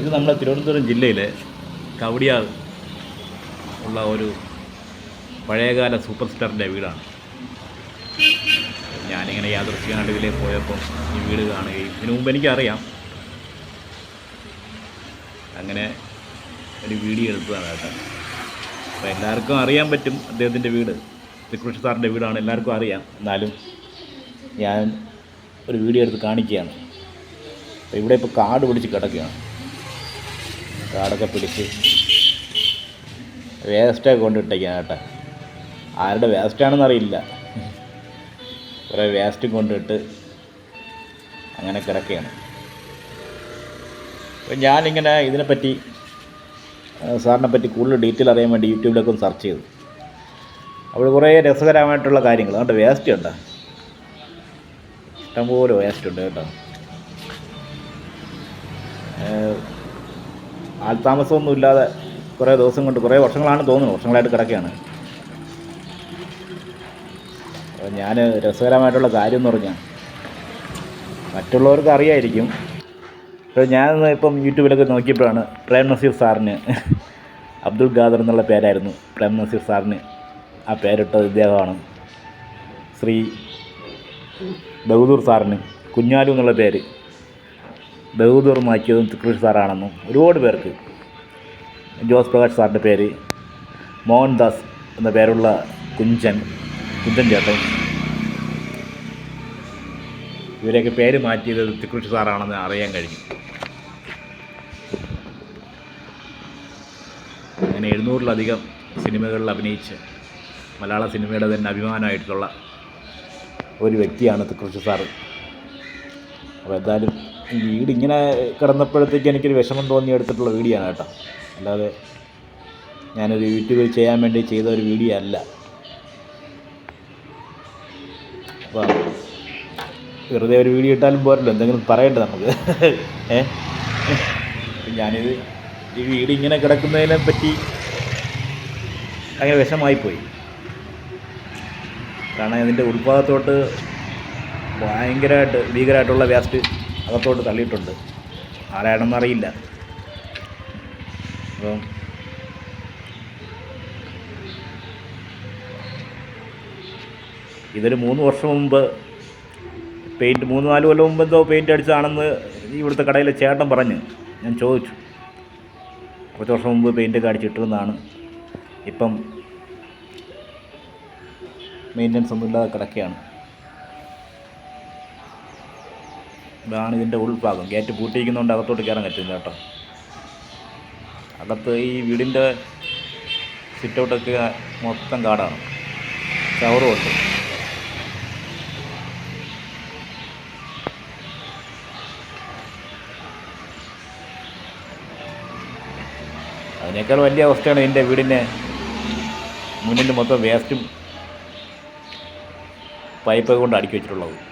ഇത് നമ്മുടെ തിരുവനന്തപുരം ജില്ലയിലെ കവടിയാർ ഉള്ള ഒരു പഴയകാല സൂപ്പർ സ്റ്റാറിന്റെ വീടാണ്. ഞാനിങ്ങനെ യാദൃശ്ചികമായിട്ട് ഇതിലേ പോയപ്പോൾ ഈ വീട് കാണുകയും ഇതിനു മുമ്പ് എനിക്കറിയാം. അങ്ങനെ ഒരു വീഡിയോ എടുത്തതാണ് കേട്ടോ. അപ്പോൾ എല്ലാവർക്കും അറിയാൻ പറ്റും അദ്ദേഹത്തിന്റെ വീട്. തിരുകൃഷി സാറിന്റെ വീടാണ് എല്ലാവർക്കും അറിയാം. എന്നാലും ഞാൻ ഒരു വീഡിയോ എടുത്ത് കാണിക്കുകയാണ്. ഇവിടെ ഇപ്പോൾ കാട് പിടിച്ച് കിടക്കുകയാണ്. കാടൊക്കെ പിടിച്ച് വേസ്റ്റൊക്കെ കൊണ്ടിട്ടേക്കാണ് കേട്ടോ. ആരുടെ വേസ്റ്റാണെന്ന് അറിയില്ല. കുറേ വേസ്റ്റ് കൊണ്ടിട്ട് അങ്ങനെ കിടക്കുകയാണ്. അപ്പോൾ ഞാനിങ്ങനെ ഇതിനെപ്പറ്റി സാറിനെ പറ്റി കൂടുതൽ ഡീറ്റെയിൽ അറിയാൻ വേണ്ടി യൂട്യൂബിലൊക്കെ ഒന്ന് സെർച്ച് ചെയ്തു. അവിടെ കുറേ രസകരമായിട്ടുള്ള കാര്യങ്ങൾ. അതുകൊണ്ട് വേസ്റ്റ് ഉണ്ടോ? ഇഷ്ടംപോലെ വേസ്റ്റ് ഉണ്ട് കേട്ടോ. ഏഹ്, ആൾതാമസമൊന്നും ഇല്ലാതെ കുറേ ദിവസം കൊണ്ട് കുറേ വർഷങ്ങളാണ് തോന്നുന്നത് വർഷങ്ങളായിട്ട് കിടക്കുകയാണ്. ഞാൻ രസകരമായിട്ടുള്ള കാര്യം എന്ന് പറഞ്ഞാൽ മറ്റുള്ളവർക്ക് അറിയായിരിക്കും. പക്ഷേ ഞാൻ ഇപ്പം യൂട്യൂബിലൊക്കെ നോക്കിയപ്പോഴാണ് പ്രേം നസീർ സാറിന് അബ്ദുൾ ഖാദർ എന്നുള്ള പേരായിരുന്നു പ്രേം നസീർ സാറിന്. ആ പേരിട്ടത് ഇദ്ദേഹമാണ്. ശ്രീ ബഹദൂർ സാറിന് കുഞ്ഞാലു എന്നുള്ള പേര്. ബഹദൂർ മാറ്റിയതും കൃഷി സാറാണെന്നും ഒരുപാട് പേർക്ക്. ജോസ് പ്രകാശ് സാറിന്റെ പേര് മോഹൻദാസ് എന്ന പേരുള്ള കുഞ്ചൻ കുഞ്ചൻ ചേട്ടൻ. ഇവരെയൊക്കെ പേര് മാറ്റിയത് തിക്കൃഷി സാറാണെന്ന് അറിയാൻ കഴിഞ്ഞു. അങ്ങനെ എഴുന്നൂറിലധികം സിനിമകളിൽ അഭിനയിച്ച് മലയാള സിനിമയുടെ തന്നെ അഭിമാനമായിട്ടുള്ള ഒരു വ്യക്തിയാണ് തിക്കൃഷി സാറ്. അപ്പോൾ എന്തായാലും വീട് ഇങ്ങനെ കിടന്നപ്പോഴത്തേക്ക് എനിക്കൊരു വിഷമം തോന്നി എടുത്തിട്ടുള്ള വീഡിയോ ആണ് കേട്ടോ. അല്ലാതെ ഞാനൊരു യൂട്യൂബിൽ ചെയ്യാൻ വേണ്ടി ചെയ്ത ഒരു വീഡിയോ അല്ല. അപ്പോൾ വെറുതെ ഒരു വീഡിയോ ഇട്ടാലും പോരല്ലോ എന്തെങ്കിലും പറയണ്ടേ നമുക്ക്? ഏ? ഞാനിത് ഈ വീട് ഇങ്ങനെ കിടക്കുന്നതിനെ പറ്റി അങ്ങനെ വിഷമായിപ്പോയി കാരണം ഇതിന്റെ ഉൾഭാഗത്തോട്ട് ഭയങ്കരമായിട്ട് ഭീകരമായിട്ടുള്ള വേസ്റ്റ് അകത്തോട്ട് തള്ളിയിട്ടുണ്ട്. ആരാണെന്ന് അറിയില്ല. അപ്പം ഇതൊരു മൂന്ന് വർഷം മുമ്പ് പെയിന്റ് മൂന്ന് നാല് കൊല്ലം മുമ്പ് എന്തോ പെയിന്റ് അടിച്ചതാണെന്ന് ഇവിടുത്തെ കടയിലെ ചേട്ടൻ പറഞ്ഞ്. ഞാൻ ചോദിച്ചു. കുറച്ച് വർഷം മുമ്പ് പെയിന്റൊക്കെ അടിച്ചിട്ടിരുന്നതാണ്. ഇപ്പം മെയിന്റനൻസ് ഒന്നും ഇല്ലാതെ കിടക്കുകയാണ്. ഇതാണ് ഇതിന്റെ ഉൾഭാഗം. ഗേറ്റ് പൂട്ടിയിരിക്കുന്നതുകൊണ്ട് അകത്തോട്ട് കയറാൻ പറ്റില്ല കേട്ടോ. അകത്ത് ഈ വീടിന്റെ സിറ്റൗട്ടൊക്കെ മൊത്തം കാടാണ്. ചവറുമുണ്ട് അതിനേക്കാൾ വലിയ അവസ്ഥയാണ് എന്റെ വീടിന്റെ മുന്നിൽ മൊത്തം വേസ്റ്റും പൈപ്പൊക്കെ കൊണ്ട് അടുക്കി വെച്ചിട്ടുള്ളത്.